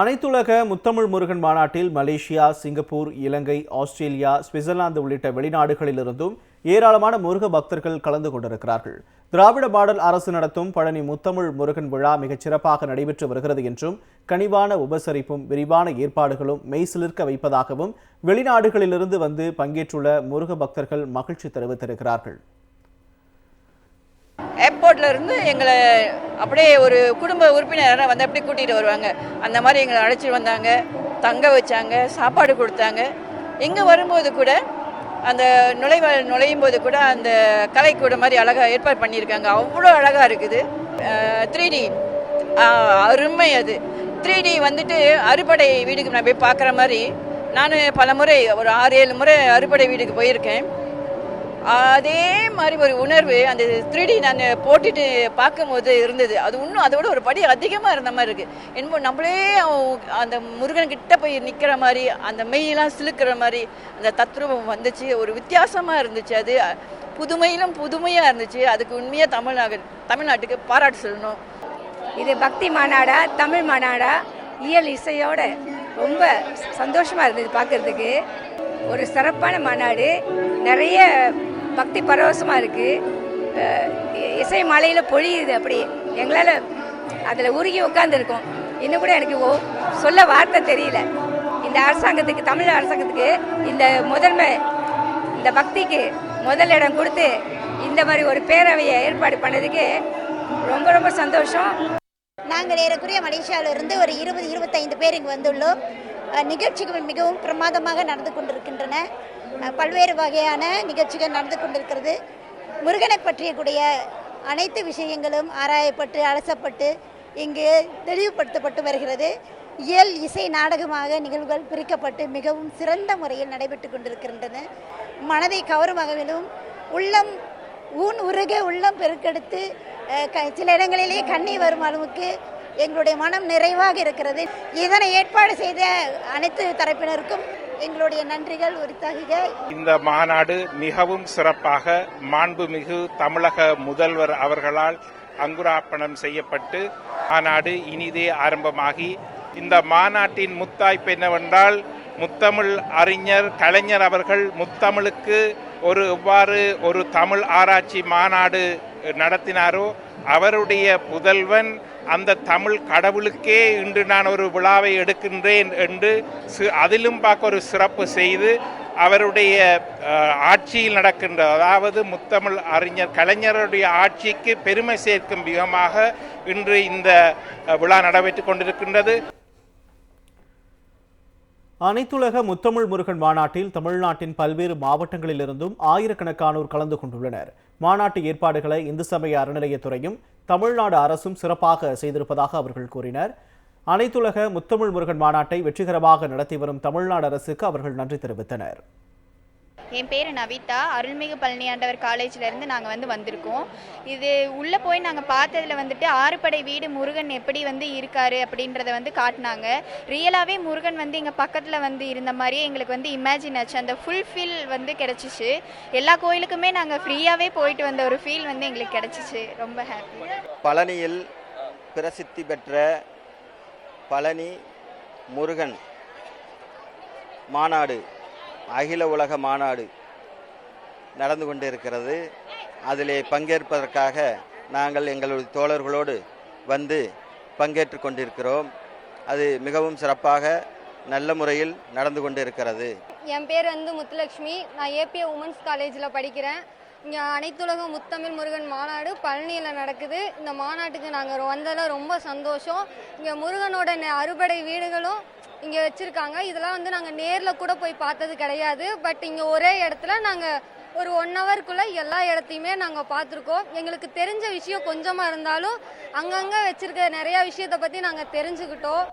அனைத்துலக முத்தமிழ் முருகன் மாநாட்டில் Malaysia Singapore Ilangai Australia Switzerland உள்ளிட்ட வெளிநாடுகளிலிருந்தும் ஏராளமான முருக பக்தர்கள் கலந்து கொண்டிருக்கிறார்கள். திராவிட பாடல் அரசு நடத்தும் பழனி முத்தமிழ் முருகன் விழா மிகச் சிறப்பாக நடைபெற்று வருகிறது என்றும் கனிவான உபசரிப்பும் விரிவான ஏற்பாடுகளும் மெய்சிலிருக்க வைப்பதாகவும் வெளிநாடுகளிலிருந்து வந்து பங்கேற்றுள்ள முருக பக்தர்கள் மகிழ்ச்சி தெரிவித்திருக்கிறார்கள். ஏர்போர்ட்ல இருந்து எங்களை அப்படியே ஒரு குடும்ப உறுப்பினராக வந்து அப்படியே கூட்டிகிட்டு வருவாங்க. அந்த மாதிரி எங்களை அழைச்சிட்டு வந்தாங்க. தங்க வச்சாங்க. சாப்பாடு கொடுத்தாங்க. இங்கே வரும்போது கூட அந்த நுழைவ நுழையும் போது கூட அந்த கலைக்கூட மாதிரி அழகாக ஏற்பாடு பண்ணியிருக்காங்க. அவ்வளோ அழகாக இருக்குது. த்ரீ டி அருமை அது. த்ரீ டி வந்துட்டு அறுபடை வீடுக்கு நான் போய் பார்க்குற மாதிரி நான் பல முறை ஒரு ஆறு ஏழு முறை அறுபடை வீடுக்கு போயிருக்கேன். அதே மாதிரி ஒரு உணர்வு அந்த த்ரீடி நான் போட்டுட்டு பார்க்கும்போது இருந்தது. அது இன்னும் அதோட ஒரு படி அதிகமாக இருந்த மாதிரி இருக்குது என்னமோ நம்மளே அந்த முருகன் கிட்ட போய் நிற்கிற மாதிரி அந்த மெய்யெல்லாம் சிலுக்கிற மாதிரி அந்த தத்ரூபம் வந்துச்சு. ஒரு வித்தியாசமாக இருந்துச்சு அது. புதுமையிலும் புதுமையாக இருந்துச்சு. அதுக்கு உண்மையாக தமிழ்நாடு தமிழ்நாட்டுக்கு பாராட்டு சொல்லணும். இது பக்தி மாநாடா தமிழ் மாநாடா? இயல் இசையோட ரொம்ப சந்தோஷமாக இருந்தது பார்க்கறதுக்கு. ஒரு சிறப்பான மாநாடு. நிறைய பக்தி பரவசமாக இருக்குது இசை மலையில் பொழியுது அப்படி. எங்களால் அதில் உருகி உட்காந்துருக்கோம் இன்னும் கூட எனக்கு ஓ சொல்ல வார்த்தை தெரியல. இந்த அரசாங்கத்துக்கு தமிழ் அரசாங்கத்துக்கு இந்த முதன்மை இந்த பக்திக்கு முதல் இடம் கொடுத்து இந்த மாதிரி ஒரு பேரவையை ஏற்பாடு பண்ணதுக்கு ரொம்ப ரொம்ப சந்தோஷம். நாங்கள் ஏறக்குறைய மலேசியாவிலிருந்து ஒரு இருபது இருபத்தைந்து பேர் இங்கே வந்துள்ளோம். நிகழ்ச்சிகள் மிகவும் பிரமாதமாக நடந்து கொண்டிருக்கின்றன. பல்வேறு வகையான நிகழ்ச்சிகள் நடந்து கொண்டிருக்கிறது. முருகனை பற்றிய கூடிய அனைத்து விஷயங்களும் ஆராயப்பட்டு அலசப்பட்டு இங்கு தெளிவுபடுத்தப்பட்டு வருகிறது. இயல் இசை நாடகமாக நிகழ்வுகள் பிரிக்கப்பட்டு மிகவும் சிறந்த முறையில் நடைபெற்று கொண்டிருக்கின்றன. மனதை கவரும் வகையிலும் உள்ளம் ஊன் உருக உள்ளம் பெருக்கெடுத்து க- சில இடங்களிலேயே கண்ணி வரும் அளவுக்கு எங்களுடைய மனம் நிறைவாக இருக்கிறது. இதனை ஏற்பாடு செய்த அனைத்து தரப்பினருக்கும் எங்களுடைய நன்றிகள் உரித்தாகுக. இந்த மாநாடு மிகவும் சிறப்பாக மாண்புமிகு தமிழக முதல்வர் அவர்களால் அங்குரார்ப்பணம் செய்யப்பட்டு மாநாடு இனிதே ஆரம்பமாகி. இந்த மாநாட்டின் முத்தாய்ப்பு என்னவென்றால் முத்தமிழ் அறிஞர் கலைஞர் அவர்கள் முத்தமிழுக்கு ஒரு எவ்வாறு ஒரு தமிழ் ஆராய்ச்சி மாநாடு நடத்தினாரோ அவருடைய புதல்வன் அந்த தமிழ் கடவுளுக்கே இன்று நான் ஒரு விழாவை எடுக்கின்றேன் என்று அதிலும் பார்க்க ஒரு சிறப்பு செய்து அவருடைய ஆட்சியில் நடக்கின்ற அதாவது முத்தமிழ் அறிஞர் கலைஞருடைய ஆட்சிக்கு பெருமை சேர்க்கும் விதமாக இன்று இந்த விழா நடைபெற்றுக் கொண்டிருக்கின்றது. அனைத்துலக முத்தமிழ் முருகன் மாநாட்டில் தமிழ்நாட்டின் பல்வேறு மாவட்டங்களிலிருந்தும் ஆயிரக்கணக்கானோர் கலந்து கொண்டுள்ளனர். மாநாட்டு ஏற்பாடுகளை இந்து சமய அறநிலையத்துறையும் தமிழ்நாடு அரசும் சிறப்பாக செய்திருப்பதாக அவர்கள் கூறினர். அனைத்துலக முத்தமிழ் முருகன் மாநாட்டை வெற்றிகரமாக நடத்தி வரும் தமிழ்நாடு அரசுக்கு அவர்கள் நன்றி தெரிவித்தனர். என் பேர் நவிதா. அருள்மிகு பழனியாண்டவர் காலேஜிலேருந்து நாங்கள் வந்து வந்திருக்கோம். இது உள்ளே போய் நாங்கள் பார்த்ததில் வந்துட்டு ஆறுபடை வீடு முருகன் எப்படி வந்து இருக்காரு அப்படின்றத வந்து காட்டினாங்க. ரியலாகவே முருகன் வந்து எங்கள் பக்கத்தில் வந்து இருந்த மாதிரியே எங்களுக்கு வந்து இமேஜின் ஆச்சு. அந்த ஃபுல் ஃபீல் வந்து கிடச்சிச்சு. எல்லா கோயிலுக்குமே நாங்கள் ஃப்ரீயாகவே போயிட்டு வந்த ஒரு ஃபீல் வந்து எங்களுக்கு கிடச்சிச்சு. ரொம்ப ஹாப்பி பழனியில் பிரசித்தி பெற்ற பழனி முருகன் மாநாடு. அகில உலக மாநாடு நடந்து கொண்டிருக்கிறது. அதிலே பங்கேற்பதற்காக நாங்கள் எங்களுடைய தோழர்களோடு வந்து பங்கேற்று கொண்டிருக்கிறோம். அது மிகவும் சிறப்பாக நல்ல முறையில் நடந்து கொண்டிருக்கிறது. என் பேர் வந்து முத்துலட்சுமி. நான் ஏபிஏ உமன்ஸ் காலேஜில் படிக்கிறேன். இங்கே அனைத்துலக முத்தமிழ் முருகன் மாநாடு பழனியில் நடக்குது. இந்த மாநாட்டுக்கு நாங்கள் வந்ததில் ரொம்ப சந்தோஷம். இங்கே முருகனோட அறுபடை வீடுகளும் இங்கே வச்சுருக்காங்க. இதெல்லாம் வந்து நாங்கள் நேரில் கூட போய் பார்த்தது கிடையாது. பட் இங்கே ஒரே இடத்துல நாங்கள் ஒரு ஒன் ஹவருக்குள்ளே எல்லா இடத்தையுமே நாங்கள் பார்த்துருக்கோம். எங்களுக்கு தெரிஞ்ச விஷயம் கொஞ்சமாக இருந்தாலும் அங்கங்கே வச்சுருக்க நிறையா விஷயத்தை பற்றி நாங்கள் தெரிஞ்சுக்கிட்டோம்.